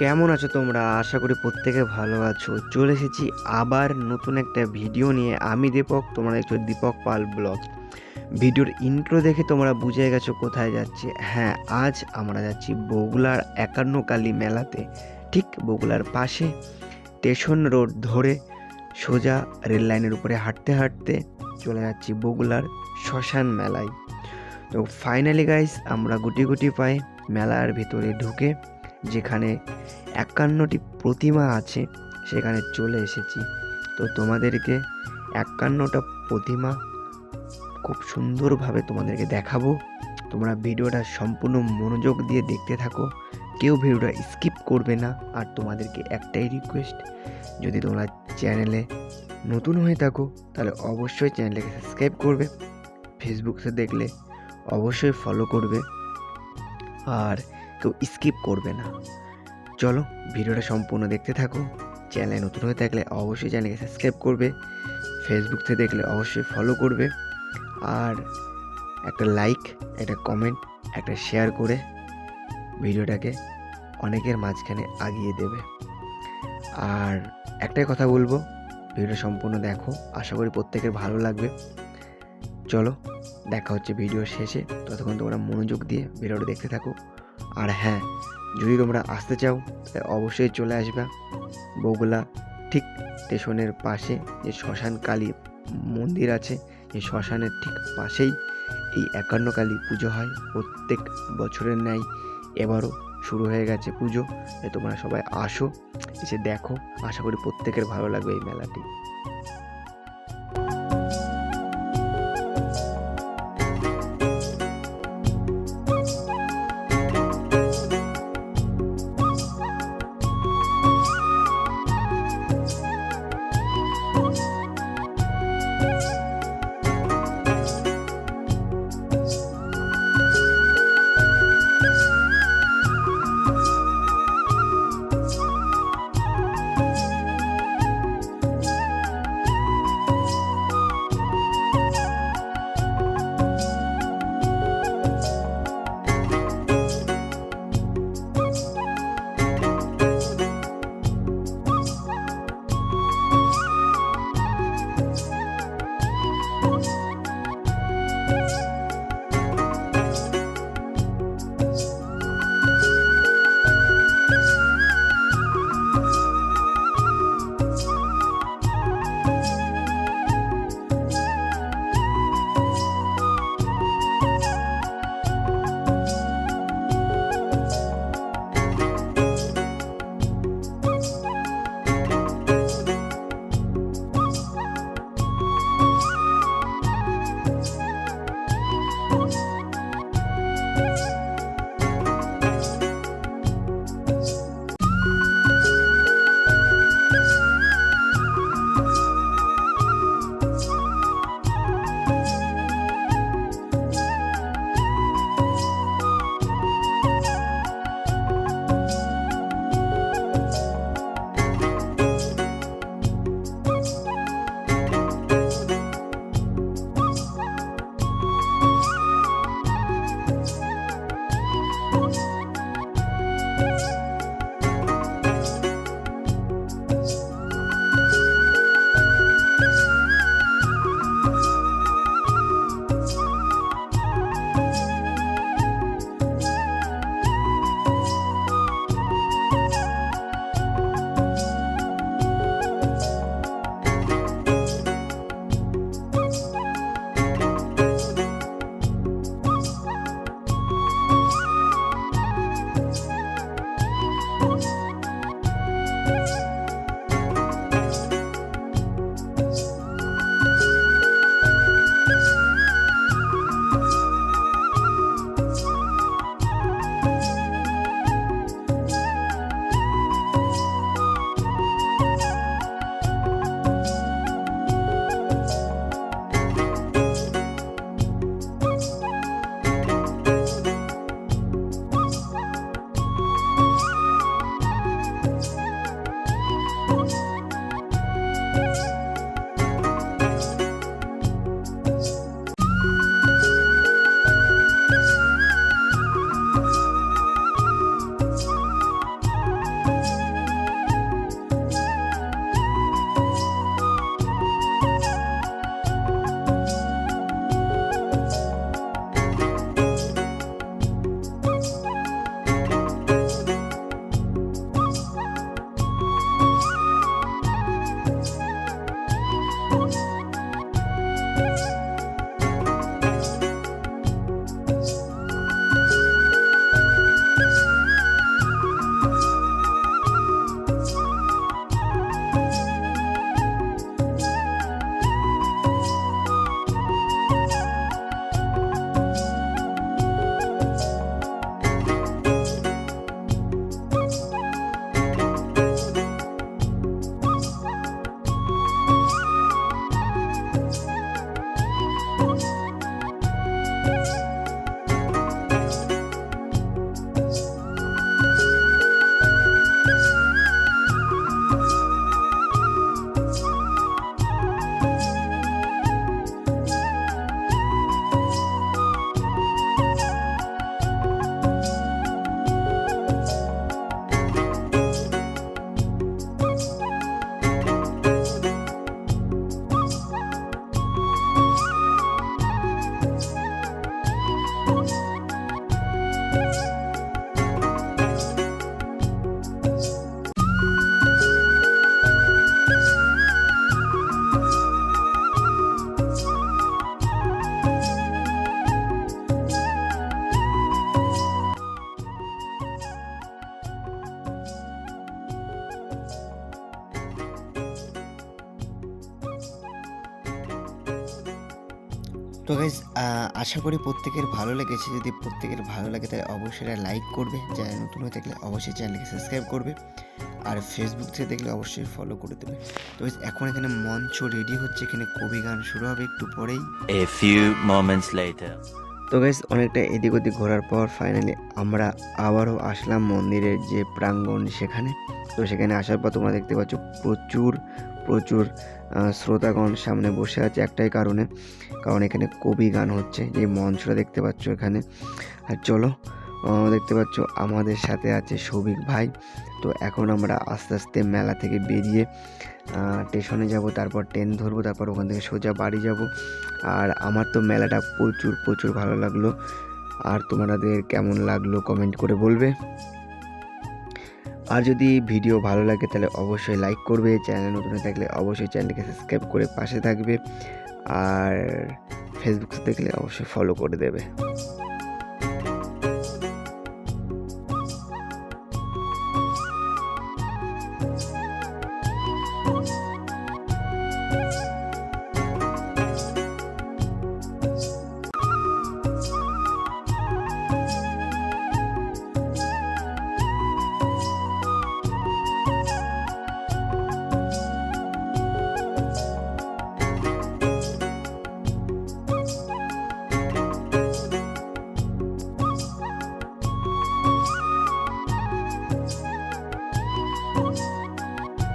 কেমন আছো তোমরা? আশা করি প্রত্যেকে ভালো আছো। চলে এসেছি আবার নতুন একটা ভিডিও নিয়ে। আমি দীপক, তোমরা দেখছ দীপক পাল ব্লগ। ভিডিওর ইন্ট্রো দেখে তোমরা বুঝে গেছো কোথায় যাচ্ছে। হ্যাঁ আজ আমরা যাচ্ছি বগুলার একান্ন কালী মেলাতে। ঠিক বগুলার পাশে স্টেশন রোড ধরে সোজা রেল লাইনের উপরে হাঁটতে হাঁটতে চলে যাচ্ছি বগুলার শ্মশান মেলায়। তো ফাইনালি গাইস আমরা গুটি গুটি পাই মেলার ভিতরে ঢুকে যেখানে একান্নটি প্রতিমা আছে, সেখানে চলে এসেছি। তো তোমাদেরকে একান্নটা প্রতিমা খুব সুন্দরভাবে তোমাদেরকে দেখাবো। তোমরা ভিডিওটা সম্পূর্ণ মনোযোগ দিয়ে দেখতে থাকো। কেউ ভিডিওটা স্কিপ করবে না। আর তোমাদেরকে একটাই রিকোয়েস্ট যদি তোমরা চ্যানেলে নতুন হয়ে থাকো, তাহলে অবশ্যই চ্যানেলটাকে সাবস্ক্রাইব করবে। ফেসবুকে দেখলে অবশ্যই ফলো করবে। আর কেউ স্কিপ করবে না। চলো, ভিডিওটা সম্পূর্ণ দেখতে থাকো। চ্যানেলে নতুন হয়ে থাকলে অবশ্যই চ্যানেলকে সাবস্ক্রাইব করবে। ফেসবুক থেকে দেখলে অবশ্যই ফলো করবে। আর একটা লাইক একটা কমেন্ট একটা শেয়ার করে ভিডিওটাকে অনেকের মাঝখানে আগিয়ে দেবে। আর একটাই কথা বলব, ভিডিওটা সম্পূর্ণ দেখো। আশা করি প্রত্যেকের ভালো লাগবে। চলো, দেখা হচ্ছে ভিডিও শেষে। ততক্ষণ তোমরা মনোযোগ দিয়ে ভিডিওটা দেখতে থাকো। আর হ্যাঁ যদি তোমরা আসতে চাও, তাহলে অবশ্যই চলে আসবে। বগুলা ঠিক স্টেশনের পাশে যে শ্মশান কালী মন্দির আছে এই শ্মশানের ঠিক পাশেই এই একান্ন কালী পুজো হয়। প্রত্যেক বছরের ন্যায় এবারও শুরু হয়ে গেছে পুজো। তোমরা সবাই আসো, এসে দেখো। আশা করি প্রত্যেকের ভালো লাগবে এই মেলাটি। Oh. তো গাইজ আশা করি প্রত্যেকের ভালো লেগেছে। যদি প্রত্যেকের ভালো লাগে তাহলে অবশ্যই লাইক করবে। চ্যানেল নতুন হয়ে থাকলে অবশ্যই চ্যানেলকে সাবস্ক্রাইব করবে। আর ফেসবুক থেকে দেখলে অবশ্যই ফলো করে দেবে। তো এখন এখানে মঞ্চ রেডি হচ্ছে। এখানে কবি গান শুরু হবে একটু পরেই। A few moments later. তো গাইস অনেকটা এদিক ওদিক ঘোরার পর ফাইনালি আমরা আবারও আসলাম মন্দিরের যে প্রাঙ্গণ সেখানে। তো সেখানে আসার পর তোমরা দেখতে পাচ্ছ প্রচুর প্রচুর শ্রোতাগণ সামনে বসে আছে একটাই কারণে, কারণ এখানে কবি গান হচ্ছে যে মঞ্চটা দেখতে পাচ্ছ এখানে। আর চলো দেখতে পাচ্ছ আমাদের সাথে আছে সৌভিক ভাই। তো এখন আমরা আস্তে আস্তে মেলা থেকে বেরিয়ে স্টেশনে যাব, তারপর ট্রেন ধরবো, তারপর ওখান থেকে সোজা বাড়ি যাব। আর আমার তো মেলাটা প্রচুর প্রচুর ভালো লাগল। আর তোমাদের কেমন লাগল কমেন্ট করে বলবে? আর যদি ভিডিও ভালো লাগে তাহলে অবশ্যই লাইক করবে চ্যানেল নতুন থাকলে অবশ্যই চ্যানেলকে সাবস্ক্রাইব করে পাশে থাকবে, আর ফেসবুক দেখলে অবশ্যই ফলো করে দেবে।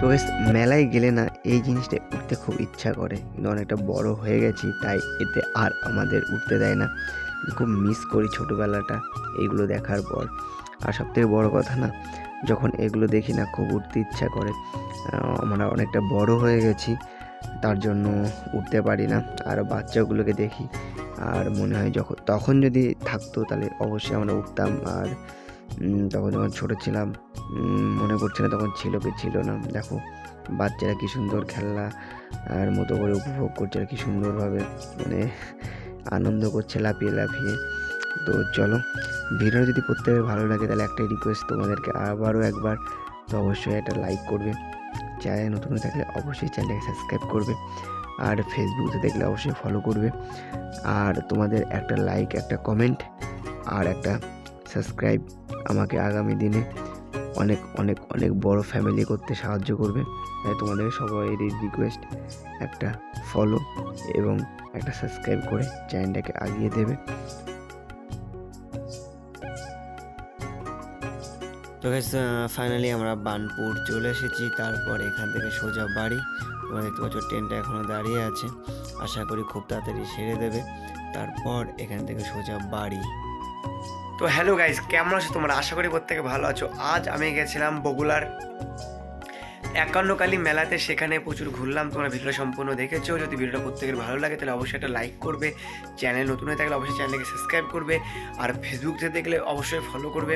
তো guys, মেলায় গেলে না এই জিনিসটা উঠতে খুব ইচ্ছা করে। কিন্তু অনেকটা বড় হয়ে গেছি তাই এতে আর আমাদের উঠতে দেয় না। খুব মিস করি ছোটোবেলাটা এইগুলো দেখার পর। আর সবথেকে বড় কথা না যখন এগুলো দেখি না খুব উঠতে ইচ্ছা করে। আমরা অনেকটা বড় হয়ে গেছি তার জন্য উঠতে পারি না। আর বাচ্চাগুলোকে দেখি আর মনে হয় যখন তখন যদি থাকতো তাহলে অবশ্যই আমরা উঠতাম। আর তখন যখন ছোটো ছিলাম মনে পড়ছে না তখন ছিল কি ছিল না। দেখো, বাচ্চারা কি সুন্দর খেলনা আর মতো করে উপভোগ করছে কি সুন্দরভাবে মানে আনন্দ করছে লাফিয়ে লাফিয়ে। তো চলো ভিডিও যদি প্রত্যেকের ভালো লাগে তাহলে একটাই রিকোয়েস্ট তোমাদেরকে আবারও একবার, তো অবশ্যই একটা লাইক করবে। চ্যানেল নতুন হয়ে থাকলে অবশ্যই চ্যানেলকে সাবস্ক্রাইব করবে আর ফেসবুকে দেখলে অবশ্যই ফলো করবে। আর তোমাদের একটা লাইক একটা কমেন্ট আর একটা সাবস্ক্রাইব আমাকে আগামী দিনে অনেক অনেক অনেক বড় ফ্যামিলি করতে সাহায্য করবে। তাই তোমাদের সবাইয়েরই রিকোয়েস্ট একটা ফলো এবং একটা সাবস্ক্রাইব করে চ্যানেলটাকে আগিয়ে দেবে। তো ফাইনালি আমরা বানপুর চলে এসেছি, তারপর এখান থেকে সোজা বাড়ি। তোমরা দেখতে পাচ্ছ ট্রেনটা এখনও দাঁড়িয়ে আছে। আশা করি খুব তাড়াতাড়ি সেরে দেবে। তারপর এখান থেকে সোজা বাড়ি। তো হ্যালো গাইস, কেমন আছো তোমরা? আশা করি প্রত্যেকে ভালো আছো। আজ আমি গেছিলাম বগুলার একান্নকালী মেলাতে, সেখানে প্রচুর ঘুরলাম। তোমরা ভিডিওটা সম্পূর্ণ দেখেছ। যদি ভিডিওটা প্রত্যেকের ভালো লাগে, তাহলে অবশ্যই একটা লাইক করবে। চ্যানেল নতুন হয়ে থাকলে অবশ্যই চ্যানেলকে সাবস্ক্রাইব করবে। আর ফেসবুক থেকে দেখলে অবশ্যই ফলো করবে।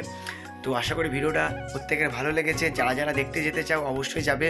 তো আশা করি ভিডিওটা প্রত্যেকের ভালো লেগেছে। যারা যারা দেখতে যেতে চাও, অবশ্যই যাবে।